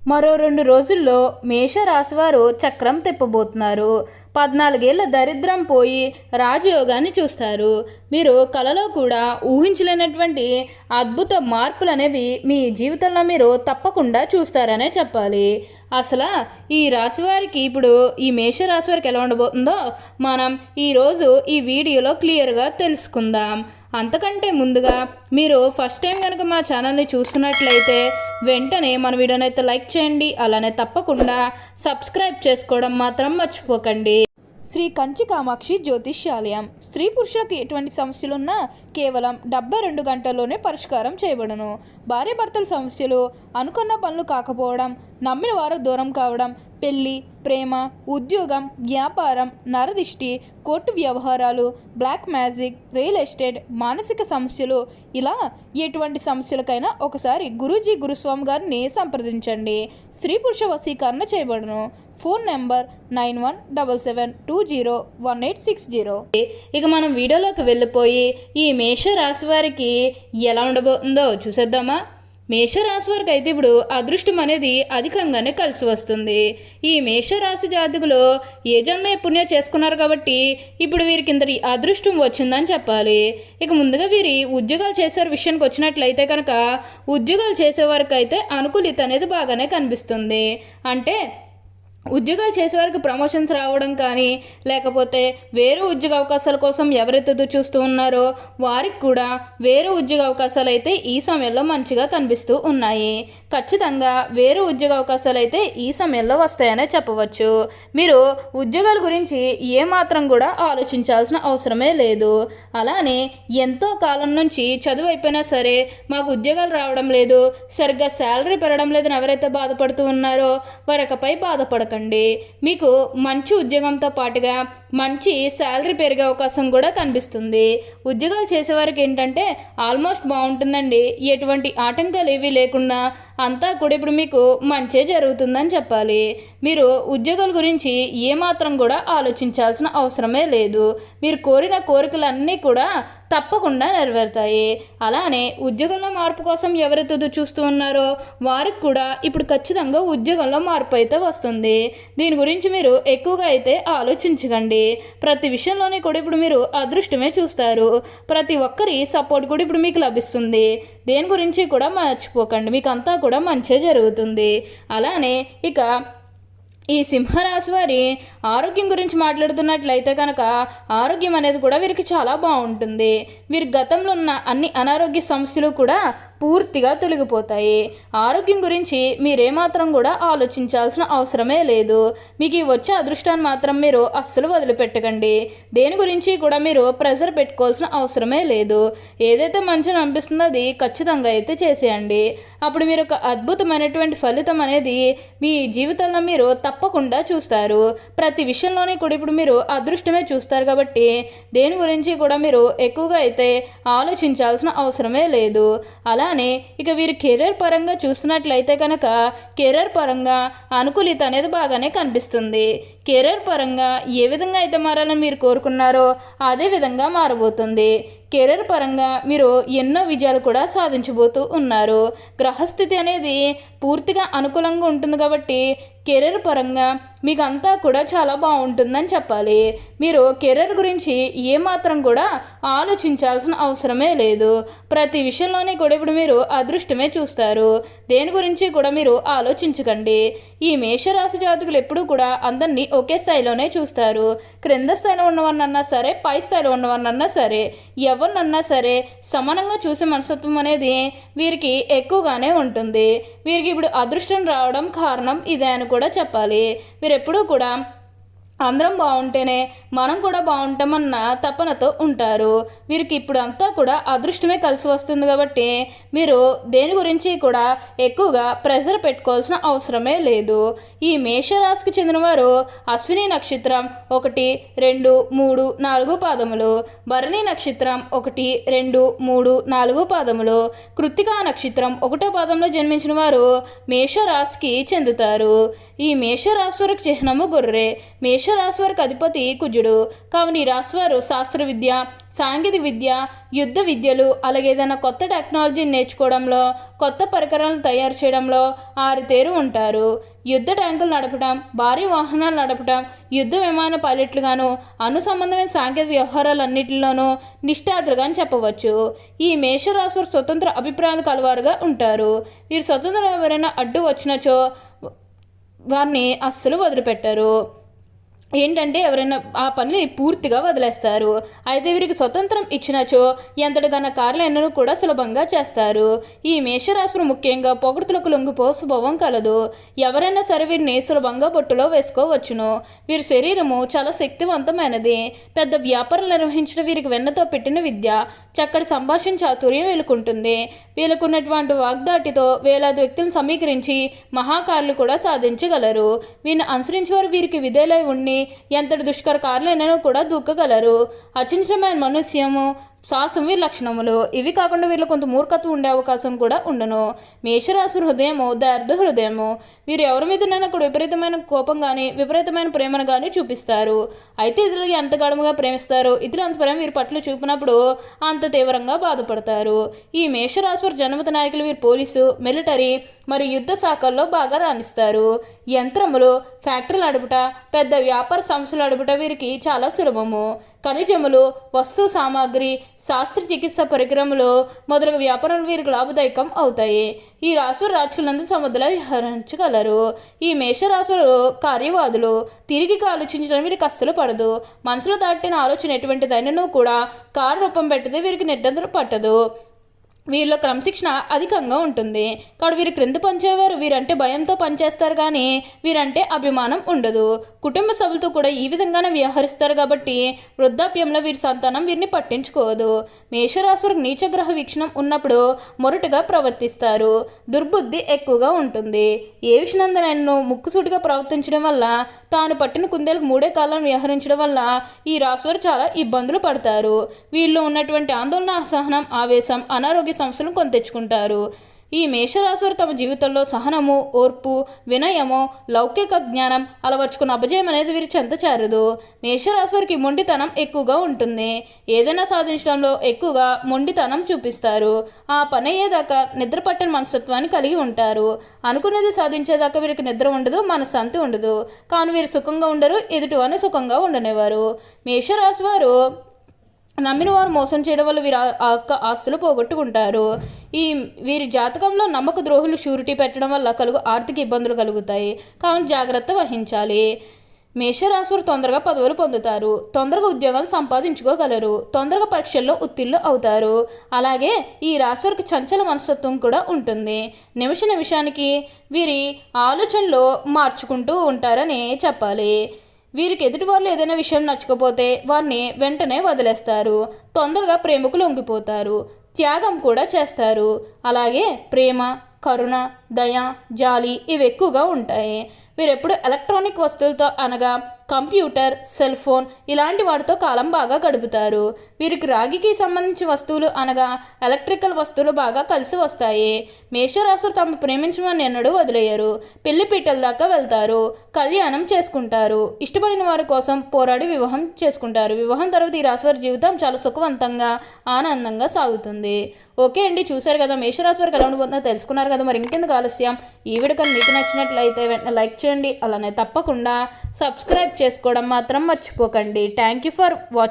మరో రెండు రోజుల్లో మేషరాశివారు చక్రం తిప్పబోతున్నారు. పద్నాలుగేళ్ళ దరిద్రం పోయి రాజయోగాన్ని చూస్తారు. మీరు కలలో కూడా ఊహించలేనటువంటి అద్భుత మార్పులు అనేవి మీ జీవితంలో మీరు తప్పకుండా చూస్తారనే చెప్పాలి. అసలు ఈ రాశి వారికి ఇప్పుడు ఈ మేష రాశి వారికి ఎలా ఉండబోతుందో మనం ఈరోజు ఈ వీడియోలో క్లియర్గా తెలుసుకుందాం. అంతకంటే ముందుగా మీరు ఫస్ట్ టైం కనుక మా ఛానల్ని చూస్తున్నట్లయితే వెంటనే మన వీడియోనైతే లైక్ చేయండి అలానే తప్పకుండా సబ్స్క్రైబ్ చేసుకోవడం మాత్రం మర్చిపోకండి. శ్రీ కంచి కామాక్షి జ్యోతిష్యాలయం. స్త్రీ పురుషులకు ఎటువంటి సమస్యలున్నా కేవలం డెబ్బై రెండు గంటల్లోనే పరిష్కారం చేయబడను. భార్యాభర్తల సమస్యలు అనుకున్న పనులు కాకపోవడం నమ్మిన వారు దూరం కావడం పెళ్ళి ప్రేమ ఉద్యోగం వ్యాపారం నరదిష్టి కోర్టు వ్యవహారాలు బ్లాక్ మ్యాజిక్ రియల్ ఎస్టేట్ మానసిక సమస్యలు ఇలా ఎటువంటి సమస్యలకైనా ఒకసారి గురూజీ గురుస్వామి గారిని సంప్రదించండి. స్త్రీ పురుష వశీకరణ చేయబడును. Phone number nine one double seven two zero one eight six zero. ఇక మనం వీడియోలోకి వెళ్ళిపోయి ఈ మేష రాశి వారికి ఎలా ఉండబోతుందో చూసేద్దామా? మేషరాశి వారికి అయితే ఇప్పుడు అదృష్టం అనేది అధికంగానే కలిసి వస్తుంది. ఈ మేషరాశి జాతకులు ఏ జన్మ పుణ్యం చేసుకున్నారు కాబట్టి ఇప్పుడు వీరికి ఇంతటి అదృష్టం వచ్చిందని చెప్పాలి. ఇక ముందుగా వీరి ఉద్యోగాలు చేసే విషయానికి వచ్చినట్లయితే కనుక ఉద్యోగాలు చేసేవారికి అయితే అనుకూలిత అనేది బాగానే కనిపిస్తుంది. అంటే ఉద్యోగాలు చేసేవారికి ప్రమోషన్స్ రావడం కానీ లేకపోతే వేరే ఉద్యోగ అవకాశాల కోసం ఎవరైతే చూస్తూ ఉన్నారో వారికి కూడా వేరే ఉద్యోగ అవకాశాలు అయితే ఈ సమయంలో మంచిగా కనిపిస్తూ ఉన్నాయి. ఖచ్చితంగా వేరే ఉద్యోగ అవకాశాలు అయితే ఈ సమయంలో వస్తాయనే చెప్పవచ్చు. మీరు ఉద్యోగాల గురించి ఏమాత్రం కూడా ఆలోచించాల్సిన అవసరమే లేదు. అలానే ఎంతో కాలం నుంచి చదువు అయిపోయినా సరే మాకు ఉద్యోగాలు రావడం లేదు సరిగ్గా శాలరీ పెరగడం లేదని ఎవరైతే బాధపడుతూ ఉన్నారో వారికపై బాధపడకండి మీకు మంచి ఉద్యోగంతో పాటుగా మంచి శాలరీ పెరిగే అవకాశం కూడా కనిపిస్తుంది. ఉద్యోగాలు చేసేవారికి ఏంటంటే ఆల్మోస్ట్ బాగుంటుందండి. ఎటువంటి ఆటంకాలు ఏవి లేకుండా అంతా కూడా ఇప్పుడు మీకు మంచే జరుగుతుందని చెప్పాలి. మీరు ఉద్యోగాల గురించి ఏమాత్రం కూడా ఆలోచించాల్సిన అవసరమే లేదు. మీరు కోరిన కోరికలన్నీ కూడా తప్పకుండా నెరవేరుతాయి. అలానే ఉద్యోగంలో మార్పు కోసం ఎవరైతే ఎదురు చూస్తూ ఉన్నారో వారికి కూడా ఇప్పుడు ఖచ్చితంగా ఉద్యోగంలో మార్పు అయితే వస్తుంది. దీని గురించి మీరు ఎక్కువగా అయితే ఆలోచించకండి. ప్రతి విషయంలోనే కూడా ఇప్పుడు మీరు అదృష్టమే చూస్తారు. ప్రతి ఒక్కరి సపోర్ట్ కూడా ఇప్పుడు మీకు లభిస్తుంది. దేని గురించి కూడా మర్చిపోకండి. మీకు అంతా కూడా మంచి జరుగుతుంది. అలానే ఇక ఈ సింహరాశి వారి ఆరోగ్యం గురించి మాట్లాడుతున్నట్లయితే కనుక ఆరోగ్యం అనేది కూడా వీరికి చాలా బాగుంటుంది. వీరి గతంలో ఉన్న అన్ని అనారోగ్య సమస్యలు కూడా పూర్తిగా తొలగిపోతాయి. ఆరోగ్యం గురించి మీరేమాత్రం కూడా ఆలోచించాల్సిన అవసరమే లేదు. మీకు ఈ వచ్చే అదృష్టాన్ని మాత్రం మీరు అస్సలు వదిలిపెట్టకండి. దేని గురించి కూడా మీరు ప్రెజర్ పెట్టుకోవాల్సిన అవసరమే లేదు. ఏదైతే మంచిని అనిపిస్తుందో అది ఖచ్చితంగా అయితే చేసేయండి. అప్పుడు మీరు ఒక అద్భుతమైనటువంటి ఫలితం అనేది మీ జీవితంలో మీరు తప్పకుండా చూస్తారు. ప్రతి విషయంలోనే కూడా ఇప్పుడు మీరు అదృష్టమే చూస్తారు కాబట్టి దేని గురించి కూడా మీరు ఎక్కువగా అయితే ఆలోచించాల్సిన అవసరమే లేదు. అలానే ఇక వీరు కెరీర్ పరంగా చూస్తున్నట్లయితే కనుక కెరీర్ పరంగా అనుకూలిత అనేది బాగానే కనిపిస్తుంది. కెరీర్ పరంగా ఏ విధంగా అయితే మారాలని మీరు కోరుకున్నారో అదే విధంగా మారబోతుంది. కెరీర్ పరంగా మీరు ఎన్నో విజయాలు కూడా సాధించబోతూ ఉన్నారు. గ్రహస్థితి అనేది పూర్తిగా అనుకూలంగా ఉంటుంది కాబట్టి కెరీర్ పరంగా మీకు అంతా కూడా చాలా బాగుంటుందని చెప్పాలి. మీరు కెరీర్ గురించి ఏమాత్రం కూడా ఆలోచించాల్సిన అవసరమే లేదు. ప్రతి విషయంలోనే కూడా ఇప్పుడు మీరు అదృష్టమే చూస్తారు. దేని గురించి కూడా మీరు ఆలోచించకండి. ఈ మేషరాశి జాతకులు ఎప్పుడూ కూడా అందరినీ ఒకే స్థాయిలోనే చూస్తారు. క్రింద స్థాయిలో ఉన్నవారినన్నా సరే పై స్థాయిలో ఉన్నవారినన్నా సరే ఎవరినన్నా సరే సమానంగా చూసే మనస్తత్వం అనేది వీరికి ఎక్కువగానే ఉంటుంది. వీరికి ఇప్పుడు అదృష్టం రావడం కారణం ఇదే అని కూడా కూడా చెప్పాలి. మీరు ఎప్పుడూ కూడా అందరం బాగుంటేనే మనం కూడా బాగుంటామన్న తపనతో ఉంటారు. వీరికి ఇప్పుడు అంతా కూడా అదృష్టమే కలిసి వస్తుంది కాబట్టి మీరు దేని గురించి కూడా ఎక్కువగా ప్రెజర్ పెట్టుకోవాల్సిన అవసరమే లేదు. ఈ మేషరాశికి చెందినవారు అశ్విని నక్షత్రం ఒకటి రెండు మూడు నాలుగు పాదములు భరణి నక్షత్రం ఒకటి రెండు మూడు నాలుగు పాదములు కృత్తికా నక్షత్రం ఒకటో పాదంలో జన్మించిన వారు మేషరాశికి చెందుతారు. ఈ మేషరాశి చిహ్నము గొర్రె మేష మేషరాశి వారికి అధిపతి కుజుడు. కావున ఈ రాశి వారు శాస్త్ర విద్య సాంకేతిక విద్య యుద్ధ విద్యలు అలాగే ఏదైనా కొత్త టెక్నాలజీని నేర్చుకోవడంలో కొత్త పరికరాలను తయారు చేయడంలో ఆరుతేరు ఉంటారు. యుద్ధ ట్యాంకులు నడపడం భారీ వాహనాలు నడపడం యుద్ధ విమాన పైలట్లుగాను అను సంబంధమైన సాంకేతిక వ్యవహారాలన్నింటిలోనూ నిష్ఠాతులుగా అని చెప్పవచ్చు. ఈ మేషరాశి వారు స్వతంత్ర అభిప్రాయాలు కలవారుగా ఉంటారు. వీరు స్వతంత్రం ఎవరైనా అడ్డు వచ్చినచో వారిని అస్సలు వదిలిపెట్టరు. ఏంటంటే ఎవరైనా ఆ పనిని పూర్తిగా వదిలేస్తారు. అయితే వీరికి స్వతంత్రం ఇచ్చినచో ఎంతటిదన్న కార్యాలను కూడా సులభంగా చేస్తారు. ఈ మేషరాశులు ముఖ్యంగా పొగడుతులకు లొంగిపో స్వభావం కలదు. ఎవరైనా సరే వీరిని సులభంగా బొట్టులో వేసుకోవచ్చును. వీరి శరీరము చాలా శక్తివంతమైనది. పెద్ద వ్యాపారం నిర్వహించిన వీరికి వెన్నతో పెట్టిన విద్య చక్కటి సంభాషణ చాతుర్యం వీలుకుంటుంది. వీళ్ళకున్నటువంటి వాగ్దాటితో వేలాది వ్యక్తులను సమీకరించి మహాకారులు కూడా సాధించగలరు. వీరిని అనుసరించి వారు వీరికి విధేలై ఉండి ఎంతటి దుష్కర కార్యాలైనా కూడా దూకగలరు. అచించమైన మనుష్యము సాహసం వీరి లక్షణములు ఇవి కాకుండా వీళ్ళు కొంత మూర్ఖత్వం ఉండే అవకాశం కూడా ఉండను. మేషరాశి హృదయము దార్ధ హృదయము. వీరు ఎవరి మీదనైనా ఒక విపరీతమైన కోపం కానీ విపరీతమైన ప్రేమను కానీ చూపిస్తారు. అయితే ఇతరులకి ఎంత గడముగా ప్రేమిస్తారు ఇతరులు అంత ప్రేమ వీరి పట్ల చూపినప్పుడు అంత తీవ్రంగా బాధపడతారు. ఈ మేషరాశి వారి జన్మత నాయకులు వీరు పోలీసు మిలిటరీ మరియు యుద్ధ శాఖల్లో బాగా రాణిస్తారు. యంత్రములు ఫ్యాక్టరీలు అడుపుట పెద్ద వ్యాపార సంస్థలు అడుపుట వీరికి చాలా సులభము. ఖనిజములు వస్తు సామాగ్రి శాస్త్ర చికిత్స పరికరములు మొదలగు వ్యాపారాలు వీరికి లాభదాయకం అవుతాయి. ఈ రాశులు రాజకీయాలందు సముద్రంలో విహరించగలరు. ఈ మేషరాశులు కార్యవాదులు. తిరిగి ఆలోచించడం వీరికి అస్సలు పడదు. మనసులో దాటిన ఆలోచన ఎటువంటిదైనను కూడా కారు రూపం పెట్టదే వీరికి నిర్దంతర పట్టదు. వీరిలో క్రమశిక్షణ అధికంగా ఉంటుంది. కాబట్టి వీరు క్రింద పనిచేవారు వీరంటే భయంతో పనిచేస్తారు కానీ వీరంటే అభిమానం ఉండదు. కుటుంబ సభ్యులతో కూడా ఈ విధంగానే వ్యవహరిస్తారు కాబట్టి వృద్ధాప్యంలో వీరి సంతానం వీరిని పట్టించుకోదు. మేషరాశులకు నీచగ్రహ వీక్షణం ఉన్నప్పుడు మొరటుగా ప్రవర్తిస్తారు. దుర్బుద్ధి ఎక్కువగా ఉంటుంది. ఏ విషయాన్ని ముక్కుసూటిగా ప్రవర్తించడం వల్ల తాను పట్టిన కుందేలకు మూడే కాలం వ్యవహరించడం వల్ల ఈ రాశివారు చాలా ఇబ్బందులు పడతారు. వీళ్ళు ఉన్నటువంటి ఆందోళన అసహనం ఆవేశం అనారోగ్య సమస్యలను కొని తెచ్చుకుంటారు ఈ మేషరాశివారు తమ జీవితంలో సహనము ఓర్పు వినయము లౌకిక జ్ఞానం అలవర్చుకున్న అపజయం అనేది వీరి చెంత చేరదు మేషరాశివారికి మొండితనం ఎక్కువగా ఉంటుంది. ఏదైనా సాధించడంలో ఎక్కువగా మొండితనం చూపిస్తారు. ఆ పని అయ్యేదాకా నిద్ర పట్టిన మనస్తత్వాన్ని కలిగి ఉంటారు. అనుకున్నది సాధించేదాకా వీరికి నిద్ర ఉండదు మనశ్శాంతి ఉండదు. కానీ వీరు సుఖంగా ఉండరు ఎదుటివారిని సుఖంగా ఉండనేవారు మేషరాశివారు నమ్మిన వారు మోసం చేయడం వల్ల వీరు ఆ యొక్క ఆస్తులు పోగొట్టుకుంటారు. ఈ వీరి జాతకంలో నమ్మక ద్రోహులు షూరిటీ పెట్టడం వల్ల కలుగు ఆర్థిక ఇబ్బందులు కలుగుతాయి. కావున జాగ్రత్త వహించాలి. మేషరాశులు తొందరగా పదవులు పొందుతారు. తొందరగా ఉద్యోగాలు సంపాదించుకోగలరు. తొందరగా పరీక్షల్లో ఉత్తీర్ణులు అవుతారు. అలాగే ఈ రాశులకు చంచల మనస్తత్వం కూడా ఉంటుంది. నిమిష నిమిషానికి వీరి ఆలోచనలు మార్చుకుంటూ ఉంటారని చెప్పాలి. వీరికి ఎదుటి వాళ్ళు ఏదైనా విషయం నచ్చకపోతే వారిని వెంటనే వదిలేస్తారు. తొందరగా ప్రేమకు లొంగిపోతారు త్యాగం కూడా చేస్తారు. అలాగే ప్రేమ కరుణ దయ జాలి ఇవి ఎక్కువగా ఉంటాయి. వీరెప్పుడు ఎలక్ట్రానిక్ వస్తువులతో అనగా కంప్యూటర్ సెల్ ఫోన్ ఇలాంటి వాటితో కాలం బాగా గడుపుతారు. వీరికి రాగికి సంబంధించిన వస్తువులు అనగా ఎలక్ట్రికల్ వస్తువులు బాగా కలిసి వస్తాయి. మేషరాశులు తమ ప్రేమించమని ఎన్నడూ వదిలేయరు. పెళ్ళి పీటల దాకా వెళ్తారు. కళ్యాణం చేసుకుంటారు. ఇష్టపడిన వారి కోసం పోరాడి వివాహం చేసుకుంటారు. వివాహం తర్వాత ఈ రాశి వారి జీవితం చాలా సుఖవంతంగా ఆనందంగా సాగుతుంది. ఓకే అండి చూశారు కదా మేషరాశి వారికి ఎలా ఉండబోతుందో తెలుసుకున్నారు కదా మరి ఇంకెందుకు ఆలస్యం? ఈ వీడియో కానీ మీకు నచ్చినట్లయితే వెంటనే లైక్ చేయండి. అలానే తప్పకుండా సబ్స్క్రైబ్ చేసుకోవడం మాత్రం మర్చిపోకండి. Thank you for watching